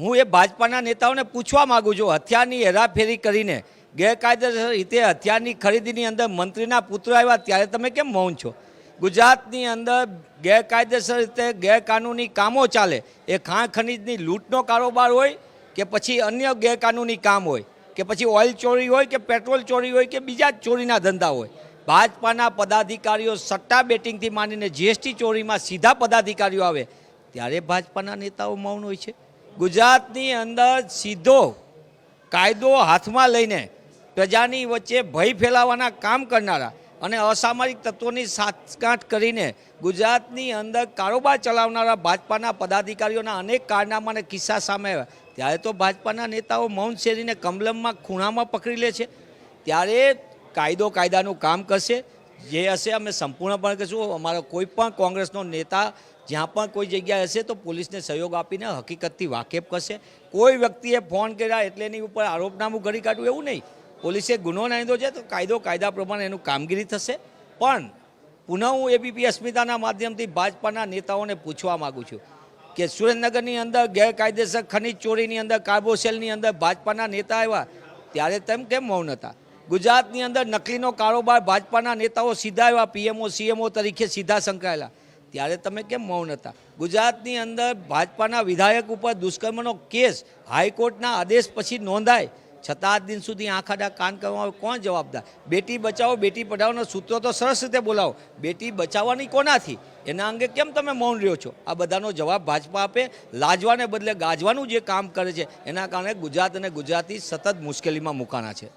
હું એ ભાજપાના નેતાઓને પૂછવા માગું છું, હથિયારની હેરાફેરી કરીને. ગેરકાયદેસર રીતે હથિયારની ખરીદીની અંદર મંત્રીના પુત્ર આવ્યા ત્યારે તમે કેમ મૌન છો? ગુજરાતની અંદર ગેરકાયદેસર રીતે ગેરકાનૂની કામો ચાલે. એ ખાણ ખનીજની લૂંટનો કારોબાર હોય કે પછી અન્ય ગેરકાનૂની કામ હોય, કે પછી ઓઇલ ચોરી હોય કે પેટ્રોલ ચોરી હોય કે બીજા ચોરીના ધંધા હોય. ભાજપાના પદાધિકારીઓ સટ્ટા બેટિંગથી માંડીને જીએસટી ચોરીમાં સીધા પદાધિકારીઓ આવે, ત્યારે ભાજપાના નેતાઓ મૌન હોય છે. ગુજરાતની અંદર સીધો કાયદો હાથમાં લઈને પ્રજાની વચ્ચે ભય ફેલાવવાના કામ કરનારા અને અસામાજિક તત્વોની સાતગાંઠ કરીને ગુજરાતની અંદર કારોબાર ચલાવનારા ભાજપાના પદાધિકારીઓના અનેક કારનામા કિસ્સા સામે આવ્યા. ત્યારે તો ભાજપાના નેતાઓ મૌન શેરીને કમલમમાં ખૂણામાં પકડી લે છે. ત્યારે કાયદો કાયદાનું કામ કરશે. જે હશે અમે સંપૂર્ણપણે કહીશું અમારો કોઈ પણ કોંગ્રેસનો નેતા જ્યાં પણ કોઈ જગ્યાએ હશે તો પોલીસને સહયોગ આપીને હકીકતથી વાકેફ કરશે. કોઈ વ્યક્તિએ ફોન કર્યા એટલે એની ઉપર આરોપનામું ઘડી કાઢવું એવું નહીં. પોલીસે ગુનો નોંધ્યો છે તો કાયદો કાયદા પ્રમાણે એનું કામગીરી થશે. પણ પુનઃ હું એબીપી અસ્મિતાના માધ્યમથી ભાજપાના નેતાઓને પૂછવા માગું છું કે સુરેન્દ્રનગરની અંદર ગેરકાયદેસર ખનીજ ચોરીની અંદર, કાર્બોસેલની અંદર ભાજપાના નેતા આવ્યા, ત્યારે તેમ કેમ મૌન હતા? ગુજરાતની અંદર નકલીનો કારોબાર ભાજપાના નેતાઓ સીધા એવા પીએમઓ, સીએમઓ તરીકે સીધા સંકળાયેલા. ત્યારે તમે કેમ મૌન હતા? ગુજરાતની અંદર ભાજપાના વિધાયક ઉપર દુષ્કર્મનો કેસ હાઈકોર્ટના આદેશ પછી નોંધાય. છતાં આજ દિન સુધી આંખ આડા કાન કરવામાં કોણ જવાબદાર બેટી બચાવો, બેટી પઢાઓના સૂત્રો તો સરસ રીતે બોલાવો. બેટી બચાવવાની કોનાથી? એના અંગે કેમ તમે મૌન રહ્યો છો? આ બધાનો જવાબ ભાજપા આપે. લાજવાને બદલે ગાજવાનું જે કામ કરે છે, એના કારણે ગુજરાત અને ગુજરાતી સતત મુશ્કેલીમાં મુકાણા છે.